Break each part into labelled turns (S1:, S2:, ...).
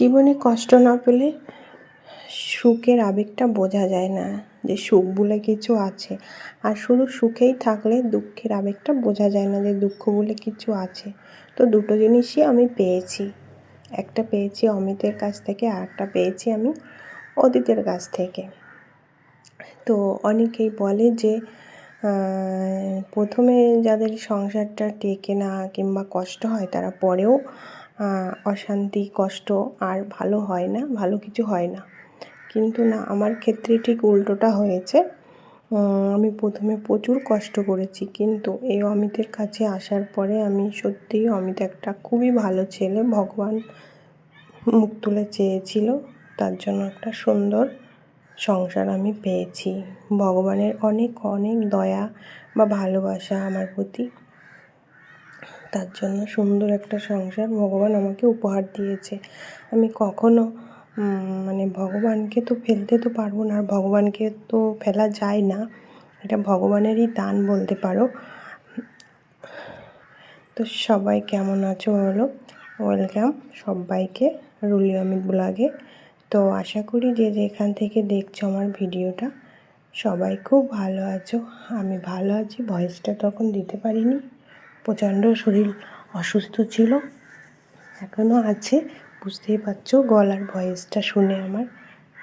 S1: জীবনে কষ্ট না পেলে সুখের আবেগটা বোঝা যায় না, যে সুখ বলে কিছু আছে। আর শুধু সুখেই থাকলে দুঃখের আবেগটা বোঝা যায় না, যে দুঃখ বলে কিছু আছে। তো দুটো জিনিসই আমি পেয়েছি। একটা পেয়েছি অমিতের কাছ থেকে, আর একটা পেয়েছি আমি অদিতের কাছ থেকে। তো অনেকেই বলে যে প্রথমে যাদের সংসারটা টেকে না কিংবা কষ্ট হয়, তারা পরেও অশান্তি, কষ্ট আর ভালো হয় না, ভালো কিছু হয় না। কিন্তু না, আমার ক্ষেত্রে ঠিক উল্টোটা হয়েছে। আমি প্রথমে প্রচুর কষ্ট করেছি, কিন্তু এই অমিতের কাছে আসার পরে আমি সত্যিই অমিত একটা খুবই ভালো ছেলে, ভগবান মুখ তুলে চেয়েছিল, তার জন্য একটা সুন্দর সংসার আমি পেয়েছি। ভগবানের অনেক অনেক দয়া বা ভালোবাসা আমার প্রতি। তার জন্য সুন্দর একটা সংসার ভগবান আমাকে উপহার দিয়েছে। আমি কখনো মানে ভগবানকে তো ফেলতে তো পারব না, আর ভগবানকে তো ফেলা যায় না। এটা ভগবানেরই দান বলতে পারো। তো সবাই কেমন আছো বলো? ওয়েলকাম সবাইকে, রুলি অমিত ব্লগে। তো আশা করি যে যেখান থেকে দেখছ আমার ভিডিওটা, সবাই খুব ভালো আছো। আমি ভালো আছি ভয়েসটা তখন দিতে পারিনি। প্রচণ্ড শরীর অসুস্থ ছিল। এখনও আছে, বুঝতেই পারছ, গলার ভয়েসটা শুনে আমার।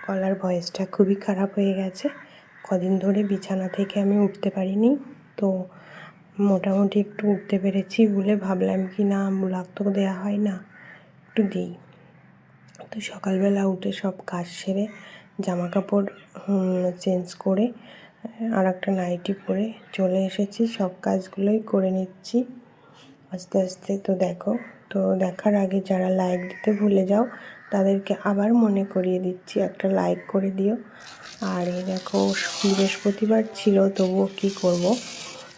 S1: গলার ভয়েসটা খুবই খারাপ হয়ে গেছে। কদিন ধরে বিছানা থেকে আমি উঠতে পারিনি, তো মোটামুটি একটু উঠতে পেরেছি বলে ভাবলাম কি না ব্লগ তো দেওয়া হয় না, একটু দিই। তো সকালবেলা উঠে সব কাজ সেরে জামা কাপড় চেঞ্জ করে আর একটা নাইটি পরে চলে এসেছি। সব কাজগুলোই করে নিচ্ছি। আস্তে আস্তে তো দেখো, তো দেখার আগে যারা লাইক দিতে ভুলে যাও, তাদেরকে আবার মনে করিয়ে দিচ্ছি। একটা লাইক করে দিও। আর এই দেখো, বৃহস্পতিবার ছিল, তবুও কী করব?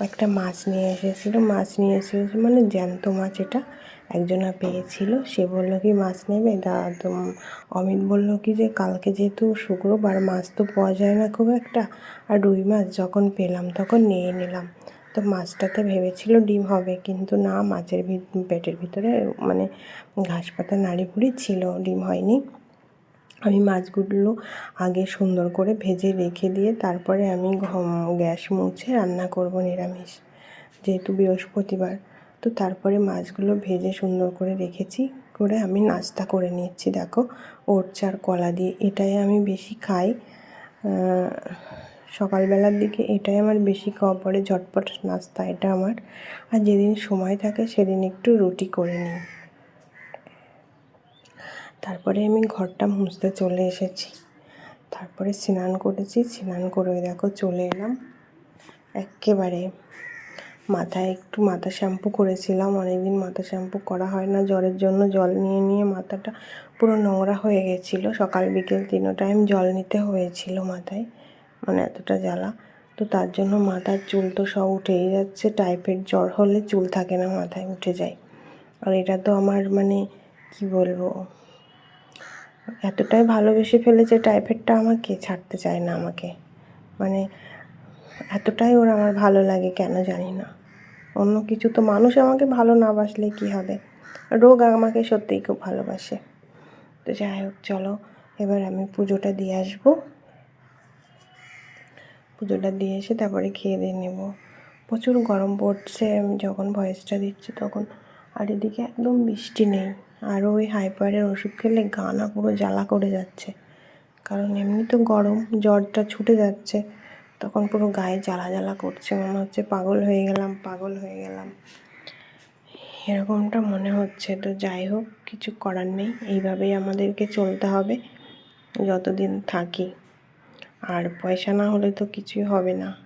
S1: একটা মাছ নিয়ে এসেছিল, মাছ নিয়ে এসেছে মানে জ্যান্ত মাছ এটা। একজনা পেয়েছিল, সে বলল কি মাছ নেবে? দা অমিত বলল কি যে কালকে যেহেতু শুক্রবার, মাছ তো পাওয়া যায় না খুব একটা। আর রুই মাছ যখন পেলাম তখন নিয়ে নিলাম। তো মাছটাতে ভেবেছিল ডিম হবে, কিন্তু না, মাছের পেটের ভিতরে মানে ঘাস পাতা নাড়ি ছিল, ডিম হয়নি। আমি মাছগুলো আগে সুন্দর করে ভেজে রেখে দিয়ে তারপরে আমি গ্যাস মুছে রান্না করব নিরামিষ, যেহেতু বৃহস্পতিবার। তো তারপরে মাছগুলো ভেজে সুন্দর করে রেখেছি, করে আমি নাস্তা করে নিচ্ছি। দেখো ওর চার কলা দিয়ে এটাই আমি বেশি খাই। সকালবেলার দিকে এটাই আমার বেশি খাওয়া পড়ে, ঝটপট নাস্তা এটা আমার। আর যেদিন সময় থাকে সেদিন একটু রুটি করে নিই। তারপরে আমি ঘরটা মুছতে চলে এসেছি। তারপরে স্নান করেছি। স্নান করে দেখো চলে এলাম। একেবারে মাথায় একটু মাথা শ্যাম্পু করেছিলাম। অনেকদিন মাথা শ্যাম্পু করা হয় না। জ্বরের জন্য জল নিয়ে নিয়ে মাথাটা পুরো নোংরা হয়ে গেছিল। সকাল, বিকেল তিনো টাইম জল নিতে হয়েছিল মাথায়। মানে এতটা জ্বালা। তো তার জন্য মাথার চুল তো সব উঠেই যাচ্ছে। টাইফয়েড জ্বর হলে চুল থাকে না, মাথায় উঠে যায়। আর এটা তো আমার মানে কি বলব? এতটাই ভালোবেসে ফেলেছে টাইফয়েডটা আমাকে, ছাড়তে চায় না আমাকে। মানে এতটাই ওর আমার ভালো লাগে, কেন জানি না। অন্য কিছু তো মানুষ আমাকে ভালো না বাসলে কী হবে? রোগ আমাকে সত্যিই খুব ভালোবাসে। তো যাই হোক, চলো, এবার আমি পুজোটা দিয়ে আসব। পুজোটা দিয়ে এসে তারপরে খেয়ে দিয়ে নেব। প্রচুর গরম পড়ছে আমি যখন ভয়েসটা দিচ্ছি তখন। আর এদিকে একদম বৃষ্টি নেই। আর ওই হাইপারের ওষুধ খেলে গানা পুরো জ্বালা করে যাচ্ছে। কারণ এমনি তো গরম, জ্বরটা ছুটে যাচ্ছে, তখন পুরো গায়ে জ্বালা জ্বালা করছে। মনে হচ্ছে পাগল হয়ে গেলাম, পাগল হয়ে গেলাম। এরকমটা মনে হচ্ছে। তো যাই হোক, কিছু করার নেই। এইভাবেই আমাদেরকে চলতে হবে, যতদিন থাকি। আর পয়সা না হলে তো কিছুই হবে না।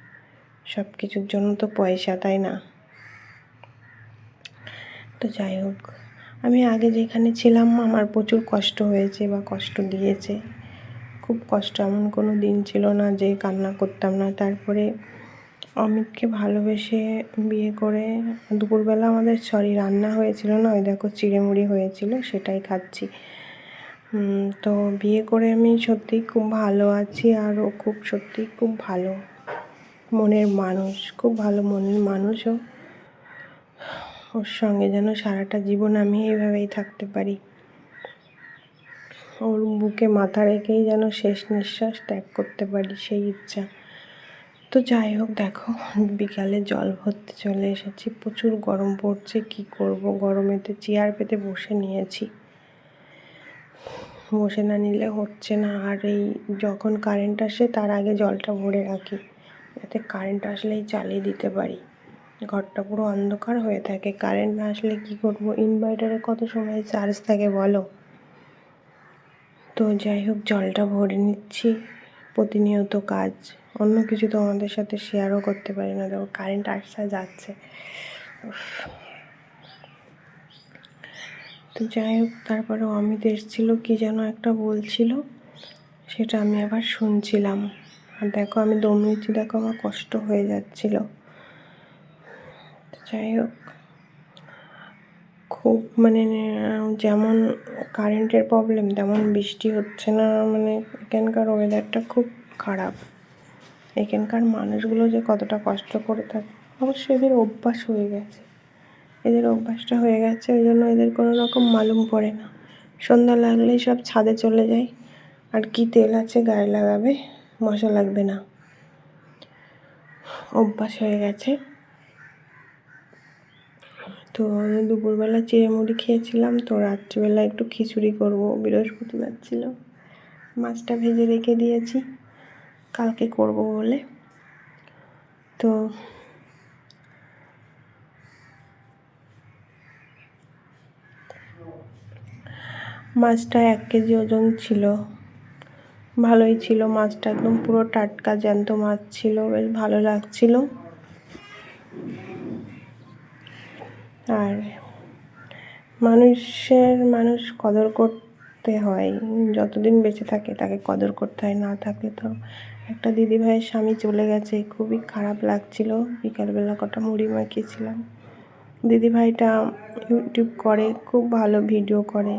S1: সব কিছুর জন্য তো পয়সা, তাই না? তো যাই হোক। আমি আগে যেখানে ছিলাম, আমার প্রচুর কষ্ট হয়েছে বা কষ্ট দিয়েছে। খুব কষ্ট, এমন কোনো দিন ছিল না যে কান্না করতাম না। তারপরে অমিতকে ভালোবেসে বিয়ে করে দুপুরবেলা আমাদের সরি রান্না হয়েছিল না, ওই দেখো চিড়েমুড়ি হয়েছিল, সেটাই খাচ্ছি। তো বিয়ে করে আমি সত্যিই খুব ভালো আছি আর ও খুব সত্যিই খুব ভালো মনের মানুষ, খুব ভালো মনের মানুষও। ওর সঙ্গে যেন সারাটা জীবন আমি এইভাবেই থাকতে পারি। ওর বুকে মাথা রেখেই যেন শেষ নিঃশ্বাস ত্যাগ করতে পারি সেই ইচ্ছা। তো যাই হোক, দেখো, বিকালে জল ভরতে চলে এসেছি। প্রচুর গরম পড়ছে, কি করব? গরমেতে চেয়ার পেতে বসে নিয়েছি। বসে না নিলে হচ্ছে না। আর এই যখন কারেন্ট আসে, তার আগে জলটা ভরে রাখি। যাতে কারেন্ট আসলেই চালিয়ে দিতে পারি। ঘরটা পুরো অন্ধকার হয়ে থাকে। কারেন্ট না আসলে কী করব? ইনভার্টারে কত সময় চার্জ থাকে বলো? তো যাই হোক, জলটা ভরে নিচ্ছি। প্রতিনিয়ত কাজ। অন্য কিছু তো আমাদের সাথে শেয়ারও করতে পারি না। দেখো কারেন্ট আসছে, যাচ্ছে। তো যাই হোক তারপরে অমিত এসেছিল, কী যেন একটা বলছিল। সেটা আমি আবার শুনছিলাম। আর দেখো, আমি দম নিচ্ছি দেখো, আমার কষ্ট হয়ে যাচ্ছিল। যাই হোক, খুব মানে যেমন কারেন্টের প্রবলেম তেমন বৃষ্টি হচ্ছে না মানে এখানকার ওয়েদারটা খুব খারাপ। এখানকার মানুষগুলো যে কতটা কষ্ট করে থাকে, অবশ্য এদের অভ্যাস হয়ে গেছে। এদের অভ্যাসটা হয়ে গেছে, ওই জন্য এদের কোনো রকম মালুম পড়ে না। সন্ধ্যা লাগলেই সব ছাদে চলে যায় আর কি তেল আছে গায়ে লাগাবে, মশা লাগবে না। অভ্যাস হয়ে গেছে। তো আমি দুপুরবেলা চিড়ে মুড়ি খেয়েছিলাম, তো রাত্রিবেলা একটু খিচুড়ি করব, বৃহস্পতিবার ছিল। মাছটা ভেজে রেখে দিয়েছি, কালকে করব বলে। তো মাছটা এক কেজি ওজন ছিল। ভালোই ছিল মাছটা, একদম পুরো টাটকা জ্যান্ত মাছ ছিল, বেশ ভালো লাগছিল। আর মানুষের মানুষ কদর করতে হয়। যতদিন বেঁচে থাকে তাকে কদর করতে হয়, না থাকলে তো একটা দিদিভাইয়ের স্বামী চলে গেছে। খুবই খারাপ লাগছিল। বিকালবেলা কটা মুড়ি মাখিয়েছিলাম। দিদিভাইটা ইউটিউব করে, খুব ভালো ভিডিও করে।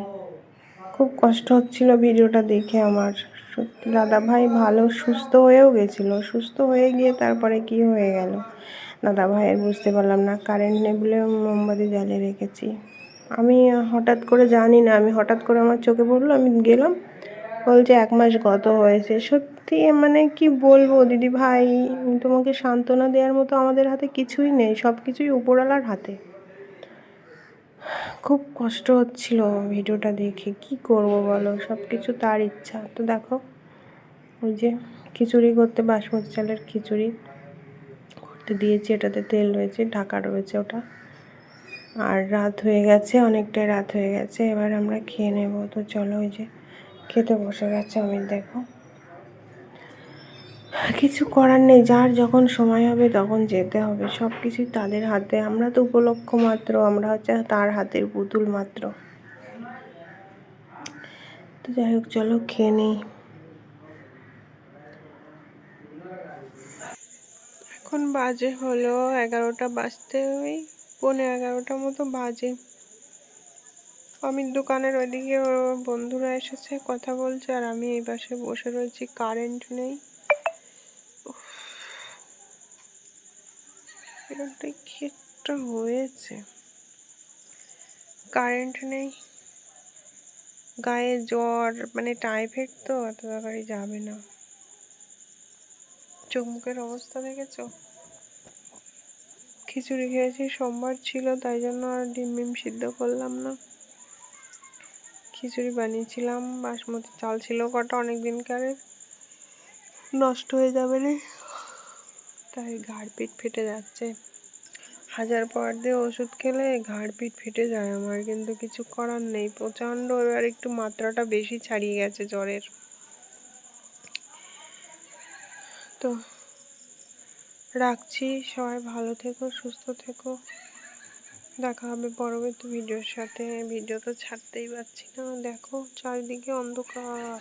S1: খুব কষ্ট হচ্ছিল ভিডিওটা দেখে আমার। সত্যি দাদা ভাই ভালো, সুস্থ হয়েও গেছিল। সুস্থ হয়ে গিয়ে তারপরে কি হয়ে গেল? দাদা ভাইয়ের বুঝতে পারলাম না। কারেন্ট নেই বলে মোমবাতি জ্বালিয়ে রেখেছি। আমি হঠাৎ করে জানি না, আমি হঠাৎ করে আমার চোখে পড়ল, আমি গেলাম। বলছে, এক মাস গত হয়েছে। সত্যি মানে কি বলব, দিদি ভাই, তোমাকে সান্ত্বনা দেওয়ার মতো আমাদের হাতে কিছুই নেই সব কিছুই উপরওয়ালার হাতে। খুব কষ্ট হচ্ছিল ভিডিওটা দেখে। কি করব বলো সব কিছু তার ইচ্ছা। তো দেখো, ওই যে খিচুড়ি করতে বাসমতি চালের খিচুড়ি। দিয়েছি, এটাতে তেল রয়েছে, ঢাকা রয়েছে ওটা। আর রাত হয়ে গেছে, অনেকটাই রাত হয়ে গেছে, এবার আমরা খেয়ে নেব। তো চলো ওই যে খেতে বসে গেছে আমি দেখো। কিছু করার নেই, যার যখন সময় হবে তখন যেতে হবে। সব কিছুই তাদের হাতে, আমরা তো উপলক্ষ মাত্র, আমরা হচ্ছে তার হাতের পুতুল মাত্র। তো যাই হোক, চলো খেয়ে নেই। এখন বাজে হলো এগারোটা বাজতে ওই পৌনে এগারোটার মতো বাজে। আমি দোকানের ওইদিকে বন্ধুরা এসেছে, কথা বলছে, আর আমি এই পাশে বসে রয়েছি কারেন্ট নেই। একটা হয়েছে? কারেন্ট নেই। গায়ে জ্বর মানে টাইফয়েড তো, এত তাড়াতাড়ি যাবে না। চোখ অবস্থা দেখেছ? খিচুড়ি খেয়েছি, সোমবার ছিল, তাই জন্য আর ডিম ডিম সিদ্ধ করলাম না। খিচুড়ি বানিয়েছিলাম, বাসমতি চাল ছিল কটা অনেক দিনকারের নষ্ট হয়ে যাবে রে। তাই ঘাড় পিঠ ফেটে যাচ্ছে। হাজার পর দিয়ে ওষুধ খেলে ঘাড় পিঠ ফেটে যায় আমার, কিন্তু কিছু করার নেই। প্রচণ্ড, এবার একটু মাত্রাটা বেশি ছাড়িয়ে গেছে জ্বরের। তো রাখছি। সবাই ভালো থেকো, সুস্থ থেকো। দেখা হবে পরবর্তী ভিডিওর সাথে। ভিডিও তো ছাড়তেই পারছি না। দেখো, চারিদিকে অন্ধকার।